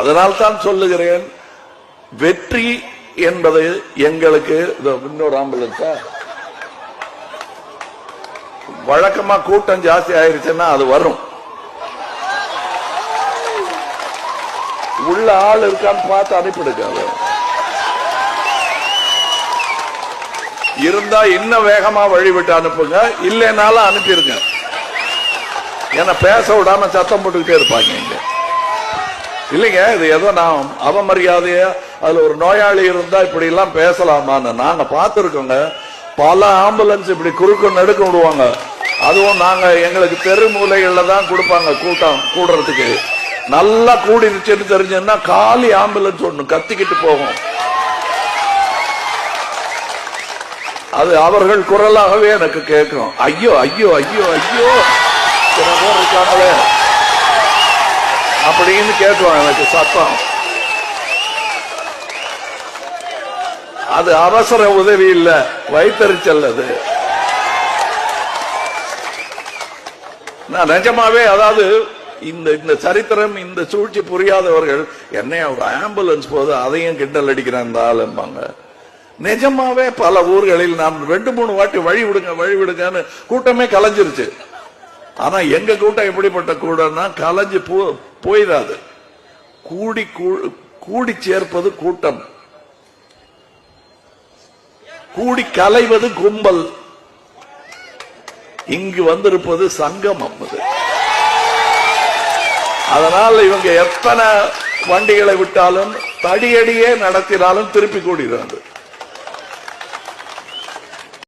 அதனால் தான் சொல்லுகிறேன் வெற்றி என்பது எங்களுக்கு இன்னொரு ஆம்புலன்ஸா. வழக்கமா கூட்டம் ஜாஸ்தி ஆயிருச்சுன்னா அது வரும். உள்ள ஆள் இருக்கான்னு பார்த்து அனுப்பிடுக்காது இருந்தா இன்னும் வேகமா வழிவிட்டு அனுப்புங்க இல்லைனாலும் அனுப்பிடுங்க. ஏன்னா பேச விடாம சத்தம் போட்டுக்கிட்டே இருப்பாங்க இங்க. இல்லைங்க இது ஏதோ நான் அவமரியாதையா அதுல ஒரு நோயாளி இருந்தா இப்படி எல்லாம் பேசலாமான்னு. நாங்க பார்த்துருக்கோங்க. பல ஆம்புலன்ஸ் இப்படி குறுக்க நடுக்க விடுவாங்க. அதுவும் நாங்க எங்களுக்கு தெரு மூலைகள்ல தான் கொடுப்பாங்க கூட்டம் கூடுறதுக்கு. நல்லா கூடிருச்சுன்னு தெரிஞ்சதுன்னா காலி ஆம்புலன்ஸ் ஒண்ணு கத்திக்கிட்டு போகும். அது அவர்கள் குரலாகவே எனக்கு கேட்கும். ஐயோ ஐயோ ஐயோ ஐயோ. இத்தனை பேர் இருக்காங்களே. அப்படின்னு கேட்கும் எனக்கு சத்தம். அது அவசர உதவி இல்ல வைத்தறிச்சல் அது. நான் நிஜமாவே அதாவது இந்த இந்த சரித்திரம் இந்த சூழ்ச்சி புரியாதவர்கள் என்னை ஒரு ஆம்புலன்ஸ் போது அதையும் கிண்டல் அடிக்கிறான் இந்த ஆளும்பாங்க நிஜமாவே பல ஊர்களில் நாம் ரெண்டு மூணு வாட்டி வழி விடுங்க வழி விடுங்கன்னு கூட்டமே கலைஞ்சிருச்சு. ஆனா எங்க கூட்டம் எப்படிப்பட்ட கூடம்னா கலைஞ்சு போ- போயிடாது கூடி கூ- கூடி சேர்ப்பது கூட்டம். கூடி கலைவது கும்பல். இங்கு வந்திருப்பது சங்கமம் அது. அதனால் இவங்க எத்தனை வண்டிகளை விட்டாலும் தடியடியே நடத்தினாலும் திருப்பி கூடிடுறாங்க.